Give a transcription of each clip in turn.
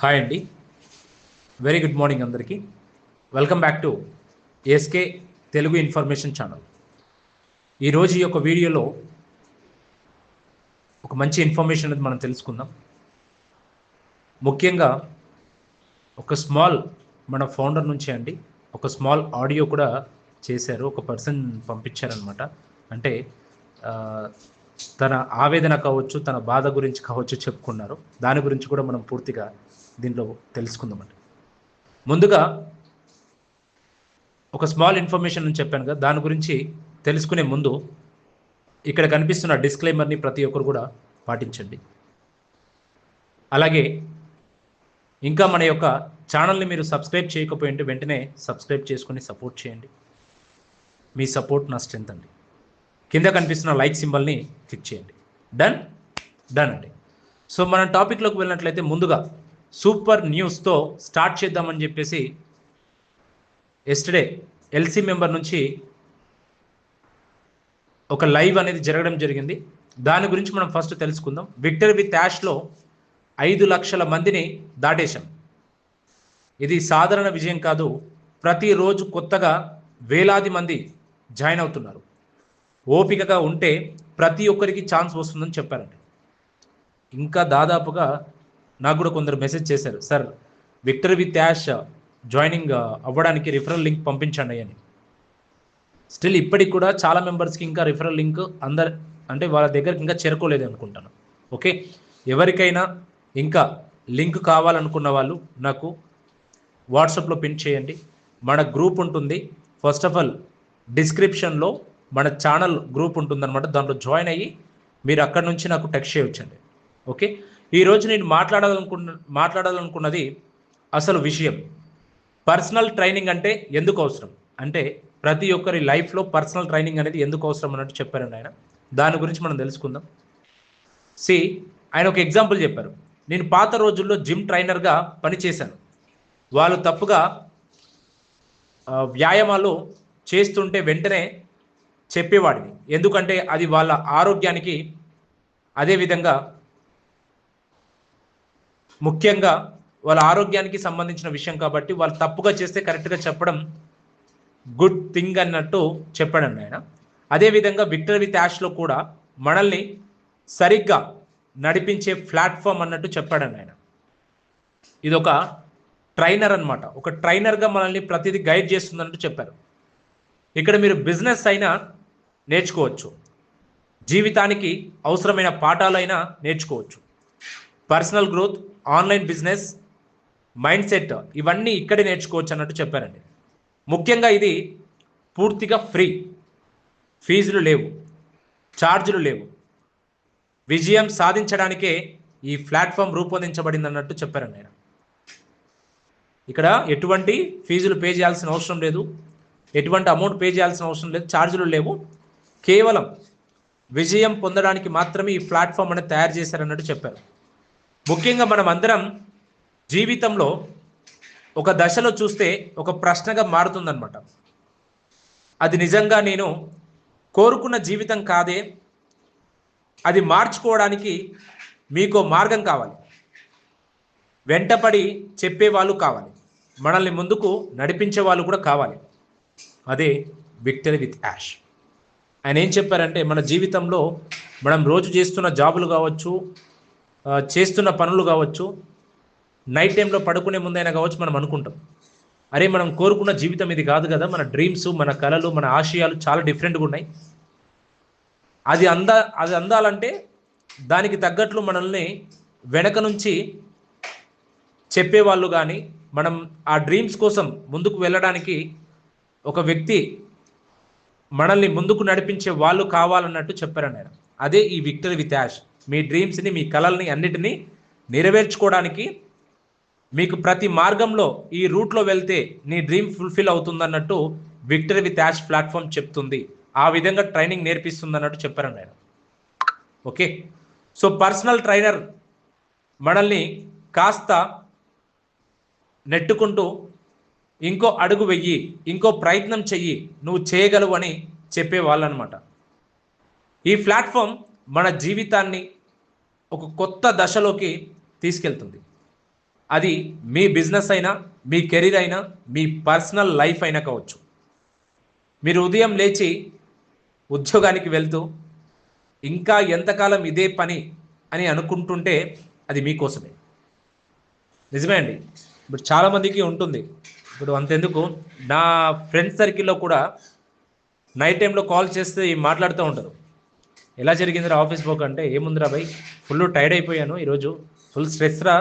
Hi అండి very good morning అందరికీ. Welcome back to SK Telugu information channel ఈరోజు ఈ యొక్క వీడియోలో ఒక మంచి ఇన్ఫర్మేషన్ అనేది మనం తెలుసుకుందాం. ముఖ్యంగా ఒక స్మాల్ మన ఫౌండర్ నుంచి అండి ఒక స్మాల్ ఆడియో కూడా చేశారు. ఒక పర్సన్ పంపించారనమాట అంటే తన ఆవేదన కావచ్చు తన బాధ గురించి కావచ్చు చెప్పుకున్నారు. దాని గురించి కూడా మనం పూర్తిగా దీంట్లో తెలుసుకుందామండి. ముందుగా ఒక స్మాల్ ఇన్ఫర్మేషన్ అని చెప్పాను కదా దాని గురించి తెలుసుకునే ముందు ఇక్కడ కనిపిస్తున్న డిస్క్లైమర్ని ప్రతి ఒక్కరు కూడా పాటించండి. అలాగే ఇంకా మన యొక్క ఛానల్ని మీరు సబ్స్క్రైబ్ చేయకపోయింటే వెంటనే సబ్స్క్రైబ్ చేసుకుని సపోర్ట్ చేయండి. మీ సపోర్ట్ నా స్ట్రెంత్ అండి. కింద కనిపిస్తున్న లైక్ సింబల్ని క్లిక్ చేయండి. డన్ డన్ అండి. సో మనం టాపిక్లోకి వెళ్ళినట్లయితే ముందుగా సూపర్ న్యూస్తో స్టార్ట్ చేద్దామని చెప్పేసి ఎస్టర్డే ఎల్సీ మెంబర్ నుంచి ఒక లైవ్ అనేది జరగడం జరిగింది. దాని గురించి మనం ఫస్ట్ తెలుసుకుందాం. విక్టర్ విత్ యాష్లో ఐదు లక్షల మందిని దాటేశాం. ఇది సాధారణ విజయం కాదు. ప్రతిరోజు కొత్తగా వేలాది మంది జాయిన్ అవుతున్నారు. ఓపికగా ఉంటే ప్రతి ఒక్కరికి ఛాన్స్ వస్తుందని చెప్పారండి ఇంకా దాదాపుగా నాకు కూడా కొందరు మెసేజ్ చేశారు sir victor with Yash joining అవ్వడానికి రిఫరల్ లింక్ పంపించండి అని. స్టిల్ ఇప్పటికి కూడా చాలా మెంబర్స్కి ఇంకా రిఫరల్ లింక్ అందరు అంటే వాళ్ళ దగ్గరికి ఇంకా చేరుకోలేదు అనుకుంటాను. ఓకే ఎవరికైనా ఇంకా లింక్ కావాలనుకున్న వాళ్ళు నాకు వాట్సాప్లో పిన్ చేయండి. మన గ్రూప్ ఉంటుంది. ఫస్ట్ ఆఫ్ ఆల్ డిస్క్రిప్షన్లో మన ఛానల్ గ్రూప్ ఉంటుందన్నమాట. దాంట్లో జాయిన్ అయ్యి మీరు అక్కడ నుంచి నాకు టెక్స్ట్ చేయొచ్చండి. ఓకే ఈరోజు నేను మాట్లాడాలనుకున్న మాట్లాడాలనుకున్నది అసలు విషయం. పర్సనల్ ట్రైనింగ్ అంటే ఎందుకు అవసరం? అంటే ప్రతి ఒక్కరి లైఫ్లో పర్సనల్ ట్రైనింగ్ అనేది ఎందుకు అవసరం అన్నట్టు చెప్పారండి ఆయన. దాని గురించి మనం తెలుసుకుందాం. సి ఆయన ఒక ఎగ్జాంపుల్ చెప్పారు. నేను పాత రోజుల్లో జిమ్ ట్రైనర్గా పనిచేశాను. వాళ్ళు తప్పుగా వ్యాయామాలు చేస్తుంటే వెంటనే చెప్పేవాడిని. ఎందుకంటే అది వాళ్ళ ఆరోగ్యానికి అదేవిధంగా ముఖ్యంగా వాళ్ళ ఆరోగ్యానికి సంబంధించిన విషయం కాబట్టి వాళ్ళు తప్పుగా చేస్తే కరెక్ట్గా చెప్పడం గుడ్ థింగ్ అన్నట్టు చెప్పాడండి ఆయన అదేవిధంగా విక్టర్ విత్ యాష్లో కూడా మనల్ని సరిగ్గా నడిపించే ప్లాట్ఫామ్ అన్నట్టు చెప్పాడండి ఆయన ఇది ఒక ట్రైనర్ అన్నమాట. ఒక ట్రైనర్గా మనల్ని ప్రతిదీ గైడ్ చేస్తుందన్నట్టు చెప్పారు. ఇక్కడ మీరు బిజినెస్ అయినా నేర్చుకోవచ్చు. జీవితానికి అవసరమైన పాఠాలైనా నేర్చుకోవచ్చు. Personal growth online business mindset ఇవన్నీ ఇక్కడే నేర్చుకోవచ్చు అన్నట్టు చెప్పారండి. ముఖ్యంగా ఇది పూర్తిగా ఫ్రీ. ఫీజులు లేవు ఛార్జీలు లేవు. విజయం సాధించడానికే ఈ ప్లాట్ఫామ్ రూపొందించబడింది అన్నట్టు చెప్పారండి ఆయన. ఇక్కడ ఎటువంటి ఫీజులు పే చేయాల్సిన అవసరం లేదు ఎటువంటి అమౌంట్ పే చేయాల్సిన అవసరం లేదు ఛార్జీలు లేవు. కేవలం విజయం పొందడానికి మాత్రమే ఈ ప్లాట్ఫామ్ అనేది తయారు చేశారన్నట్టు చెప్పారు. ముఖ్యంగా మనం అందరం జీవితంలో ఒక దశలో చూస్తే ఒక ప్రశ్నగా మారుతుందన్నమాట. అది నిజంగా నేను కోరుకున్న జీవితం కాదే. అది మార్చుకోవడానికి మీకు మార్గం కావాలి. వెంటపడి చెప్పేవాళ్ళు కావాలి. మనల్ని ముందుకు నడిపించే వాళ్ళు కూడా కావాలి. అదే విక్టరీ విత్ యాష్. ఆయన ఏం చెప్పారంటే మన జీవితంలో మనం రోజు చేస్తున్న జాబులు కావచ్చు చేస్తున్న పనులు కావచ్చు నైట్ టైంలో పడుకునే ముందైనా కావచ్చు మనం అనుకుంటాం. అరే మనం కోరుకున్న జీవితం ఇది కాదు కదా. మన డ్రీమ్స్ మన కళలు మన ఆశయాలు చాలా డిఫరెంట్గా ఉన్నాయి. అది అంద అది అందాలంటే దానికి తగ్గట్లు మనల్ని వెనక నుంచి చెప్పేవాళ్ళు కానీ మనం ఆ డ్రీమ్స్ కోసం ముందుకు వెళ్ళడానికి ఒక వ్యక్తి మనల్ని ముందుకు నడిపించే వాళ్ళు కావాలన్నట్టు చెప్పారండి ఆయన అదే ఈ విక్టరీ విత్ యాష్ మీ డ్రీమ్స్ని మీ కళల్ని అన్నిటినీ నెరవేర్చుకోవడానికి మీకు ప్రతి మార్గంలో ఈ రూట్లో వెళ్తే నీ డ్రీమ్ ఫుల్ఫిల్ అవుతుందన్నట్టు విక్టరీ విత్ యాష్ ప్లాట్ఫామ్ చెప్తుంది. ఆ విధంగా ట్రైనింగ్ నేర్పిస్తుంది అన్నట్టు చెప్పారండి ఆయన ఓకే? సో పర్సనల్ ట్రైనర్ మనల్ని కాస్త నెట్టుకుంటూ ఇంకో అడుగు వెయ్యి ఇంకో ప్రయత్నం చెయ్యి నువ్వు చేయగలవు అని చెప్పేవాళ్ళు అనమాట ఈ ప్లాట్ఫామ్ మన జీవితాన్ని ఒక కొత్త దశలోకి తీసుకెళ్తుంది. అది మీ బిజినెస్ అయినా మీ కెరీర్ అయినా మీ పర్సనల్ లైఫ్ అయినా కావచ్చు. మీరు ఉదయం లేచి ఉద్యోగానికి వెళ్తూ ఇంకా ఎంతకాలం ఇదే పని అని అనుకుంటుంటే అది మీకోసమే. నిజమే అండి. ఇప్పుడు చాలామందికి ఉంటుంది. ఇప్పుడు అంతెందుకు? నా ఫ్రెండ్ సర్కిల్లో కూడా నైట్ టైంలో కాల్ చేస్తే మాట్లాడుతూ ఉంటారు. ఎలా జరిగిందిరా ఆఫీస్ వర్క్ అంటే ఏముందిరా భయ్? ఫుల్ టైర్డ్ అయిపోయాను ఈరోజు. ఫుల్ స్ట్రెస్ రా.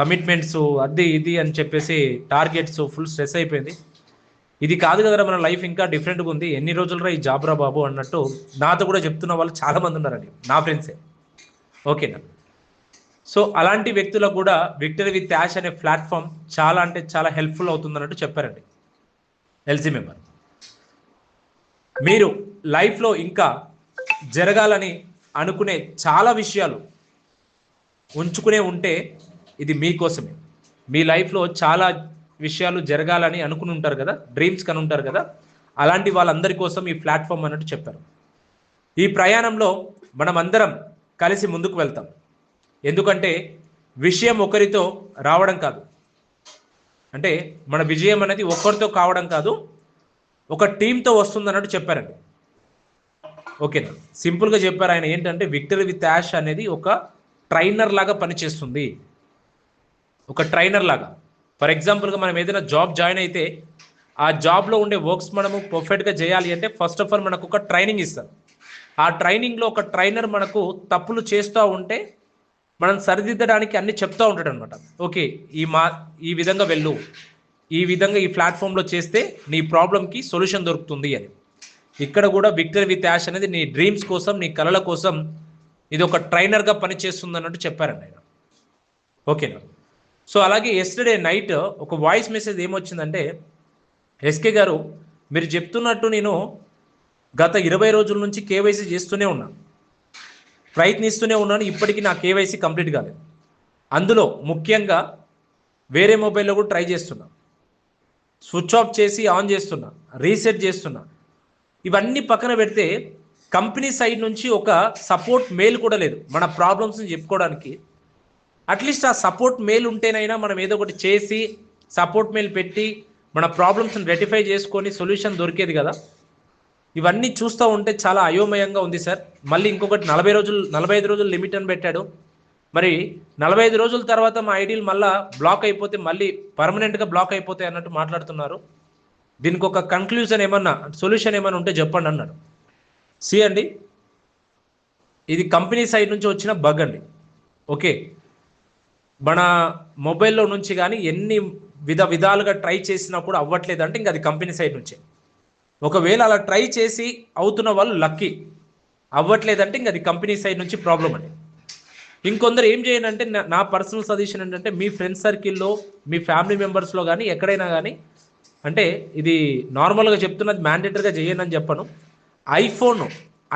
కమిట్మెంట్స్ అది ఇది అని చెప్పేసి టార్గెట్స్ ఫుల్ స్ట్రెస్ అయిపోయింది. ఇది కాదు కదరా మన లైఫ్ ఇంకా డిఫరెంట్గా ఉంది. ఎన్ని రోజులు ఈ జాబ్ రా బాబు అన్నట్టు నాతో కూడా చెప్తున్న వాళ్ళు చాలామంది ఉన్నారండి. నా ఫ్రెండ్సే. ఓకేనా సో అలాంటి వ్యక్తులకు కూడా విక్టరీ విత్ యాష్ అనే ప్లాట్ఫామ్ చాలా అంటే చాలా హెల్ప్ఫుల్ అవుతుంది అన్నట్టు చెప్పారండి. LC member. మీరు లైఫ్లో ఇంకా జరగాలని అనుకునే చాలా విషయాలు ఉంచుకునే ఉంటే ఇది మీకోసమే. మీ లైఫ్లో చాలా విషయాలు జరగాలని అనుకుని ఉంటారు కదా డ్రీమ్స్ కని ఉంటారు కదా అలాంటి వాళ్ళందరి కోసం ఈ ప్లాట్ఫామ్ అన్నట్టు చెప్పారు. ఈ ప్రయాణంలో మనం అందరం కలిసి ముందుకు వెళ్తాం. ఎందుకంటే విషయం ఒకరితో రావడం కాదు. అంటే మన విజయం అనేది ఒక్కరితో కావడం కాదు ఒక టీంతో వస్తుంది అన్నట్టు చెప్పారండి. ఓకేనా సింపుల్గా చెప్పారు ఆయన ఏంటంటే విక్టరీ విత్ యాష్ అనేది ఒక ట్రైనర్ లాగా పనిచేస్తుంది. ఒక ట్రైనర్ లాగా. ఫర్ ఎగ్జాంపుల్గా మనం ఏదైనా జాబ్ జాయిన్ అయితే ఆ జాబ్లో ఉండే వర్క్స్ మనము పర్ఫెక్ట్గా చేయాలి అంటే ఫస్ట్ ఆఫ్ ఆల్ మనకు ఒక ట్రైనింగ్ ఇస్తారు. ఆ ట్రైనింగ్లో ఒక ట్రైనర్ మనకు తప్పులు చేస్తూ ఉంటే మనం సరిదిద్దడానికి అన్ని చెప్తూ ఉంటాడు అనమాట ఓకే ఈ మా ఈ విధంగా వెళ్ళు. ఈ విధంగా ఈ ప్లాట్ఫామ్లో చేస్తే నీ ప్రాబ్లంకి సొల్యూషన్ దొరుకుతుంది అని. ఇక్కడ కూడా విక్టరీ విత్ యాష్ అనేది నీ డ్రీమ్స్ కోసం నీ కళల కోసం ఇది ఒక ట్రైనర్గా పనిచేస్తుంది అన్నట్టు చెప్పారండి ఆయన. ఓకేనా? సో అలాగే ఎస్టర్డే నైట్ ఒక వాయిస్ మెసేజ్ ఏమొచ్చిందంటే ఎస్కే గారు మీరు చెప్తున్నట్టు నేను గత ఇరవై రోజుల నుంచి కేవైసీ చేస్తూనే ఉన్నాను ప్రయత్నిస్తూనే ఉన్నాను ఇప్పటికీ నా కేవైసీ కంప్లీట్ కాలేదు. అందులో ముఖ్యంగా వేరే మొబైల్లో కూడా ట్రై చేస్తున్నా. స్విచ్ ఆఫ్ చేసి ఆన్ చేస్తున్నా. రీసెట్ చేస్తున్నా. ఇవన్నీ పక్కన పెడితే కంపెనీ సైడ్ నుంచి ఒక సపోర్ట్ మెయిల్ కూడా లేదు. మన ప్రాబ్లమ్స్ని చెప్పుకోవడానికి. అట్లీస్ట్ ఆ సపోర్ట్ మెయిల్ ఉంటేనైనా మనం ఏదో ఒకటి చేసి సపోర్ట్ మెయిల్ పెట్టి మన ప్రాబ్లమ్స్ని రెటిఫై చేసుకొని సొల్యూషన్ దొరికేది కదా. ఇవన్నీ చూస్తూ ఉంటే చాలా అయోమయంగా ఉంది సార్. మళ్ళీ ఇంకొకటి నలభై రోజులు నలభై ఐదు రోజులు లిమిట్ అని పెట్టాడు. మరి నలభై ఐదు రోజుల తర్వాత మా ఐడీలు మళ్ళీ బ్లాక్ అయిపోతే మళ్ళీ పర్మనెంట్గా బ్లాక్ అయిపోతాయి అన్నట్టు మాట్లాడుతున్నారు. దీనికి ఒక కంక్లూజన్ ఏమన్నా సొల్యూషన్ ఏమైనా ఉంటే చెప్పండి అన్నాడు. సి అండి ఇది కంపెనీ సైడ్ నుంచి వచ్చిన బగ్ అండి. ఓకే మన మొబైల్లో నుంచి కానీ ఎన్ని విధ విధాలుగా ట్రై చేసినా కూడా అవ్వట్లేదు అంటే ఇంకా అది కంపెనీ సైడ్ నుంచే. ఒకవేళ అలా ట్రై చేసి అవుతున్న వాళ్ళు లక్కీ అవ్వట్లేదంటే ఇంక అది కంపెనీ సైడ్ నుంచి ప్రాబ్లం అండి. ఇంకొందరు ఏం చేయనంటే నా పర్సనల్ సజెషన్ ఏంటంటే మీ ఫ్రెండ్స్ సర్కిల్లో మీ ఫ్యామిలీ మెంబర్స్లో కానీ ఎక్కడైనా కానీ అంటే ఇది నార్మల్గా చెప్తున్నది మ్యాండేటరీగా చేయండి అని చెప్పను. ఐఫోన్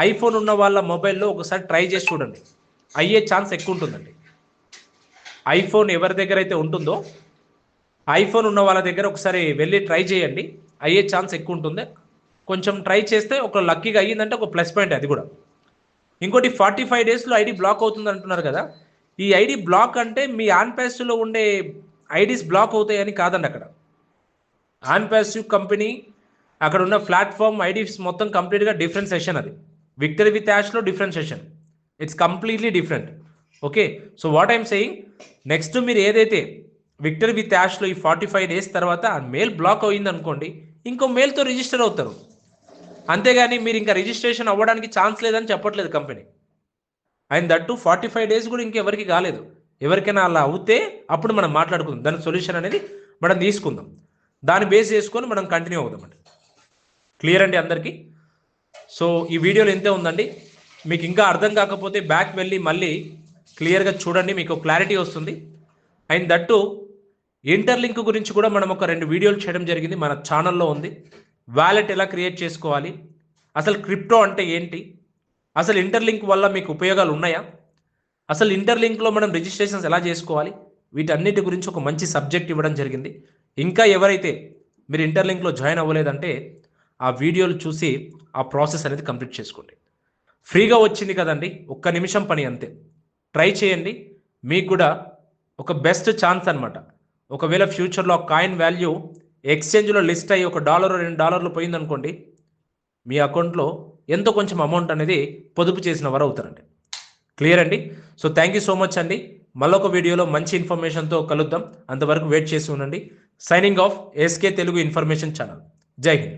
ఐఫోన్ ఉన్న వాళ్ళ మొబైల్లో ఒకసారి ట్రై చేసి చూడండి. అయ్యే ఛాన్స్ ఎక్కువ ఉంటుందండి ఐఫోన్ ఎవరి దగ్గర అయితే ఉంటుందో ఐఫోన్ ఉన్న వాళ్ళ దగ్గర ఒకసారి వెళ్ళి ట్రై చేయండి. అయ్యే ఛాన్స్ ఎక్కువ ఉంటుంది కొంచెం ట్రై చేస్తే ఒక లక్కీగా అయ్యిందంటే ఒక ప్లస్ పాయింట్ అది కూడా. ఇంకోటి ఫార్టీ ఫైవ్ డేస్లో ఐడి బ్లాక్ అవుతుంది అంటున్నారు కదా. ఈ ఐడి బ్లాక్ అంటే మీ ఆన్ ప్యాసివ్లో ఉండే ఐడీస్ బ్లాక్ అవుతాయని కాదండి అక్కడ. ఆన్ ప్యాసివ్ కంపెనీ అక్కడ ఉన్న ప్లాట్ఫామ్ ఐడిస్ మొత్తం కంప్లీట్గా డిఫరెంట్ సెషన్ అది. Victory with యాష్లో different session. It's completely different okay so what I'm saying next మీరు ఏదైతే విక్టరీ విత్ యాష్లో ఈ ఫార్టీ ఫైవ్ డేస్ తర్వాత ఆ మెయిల్ బ్లాక్ అయింది అనుకోండి ఇంకో మెయిల్తో రిజిస్టర్ అవుతారు. అంతేగాని మీరు ఇంకా రిజిస్ట్రేషన్ అవ్వడానికి ఛాన్స్ లేదని చెప్పట్లేదు company and that forty five days కూడా ఇంకెవరికి కాలేదు. ఎవరికైనా అలా అవుతే అప్పుడు మనం మాట్లాడుకుందాం. దాని సొల్యూషన్ అనేది మనం తీసుకుందాం. దాన్ని బేస్ చేసుకొని మనం కంటిన్యూ అవుదామండి క్లియర్ అండి అందరికీ? సో ఈ వీడియోలో ఎంతే ఉందండి. మీకు ఇంకా అర్థం కాకపోతే బ్యాక్ వెళ్ళి మళ్ళీ క్లియర్గా చూడండి మీకు క్లారిటీ వస్తుంది. అండ్ దట్టు ఇంటర్లింక్ గురించి కూడా మనం ఒక రెండు వీడియోలు చేయడం జరిగింది మన ఛానల్లో ఉంది. వ్యాలెట్ ఎలా క్రియేట్ చేసుకోవాలి? అసలు క్రిప్టో అంటే ఏంటి? అసలు ఇంటర్లింక్ వల్ల మీకు ఉపయోగాలు ఉన్నాయా? అసలు ఇంటర్లింక్లో మనం రిజిస్ట్రేషన్స్ ఎలా చేసుకోవాలి? వీటన్నిటి గురించి ఒక మంచి సబ్జెక్ట్ ఇవ్వడం జరిగింది. ఇంకా ఎవరైతే మీరు ఇంటర్లింక్లో జాయిన్ అవ్వలేదంటే ఆ వీడియోలు చూసి ఆ ప్రాసెస్ అనేది కంప్లీట్ చేసుకోండి. ఫ్రీగా వచ్చింది కదండి ఒక్క నిమిషం పని అంతే. ట్రై చేయండి మీకు కూడా ఒక బెస్ట్ ఛాన్స్ అనమాట ఒకవేళ ఫ్యూచర్లో కాయిన్ వాల్యూ ఎక్స్చేంజ్లో లిస్ట్ అయ్యి ఒక డాలర్ రెండు డాలర్లు పోయిందనుకోండి మీ అకౌంట్లో ఎంతో కొంచెం అమౌంట్ అనేది పొదుపు చేసిన వారు అవుతారండి. క్లియర్ అండి? So thank you so much అండి. మళ్ళొక వీడియోలో మంచి ఇన్ఫర్మేషన్తో కలుద్దాం. అంతవరకు వెయిట్ చేసి ఉండండి. Signing off SK Telugu information channel Jai Hind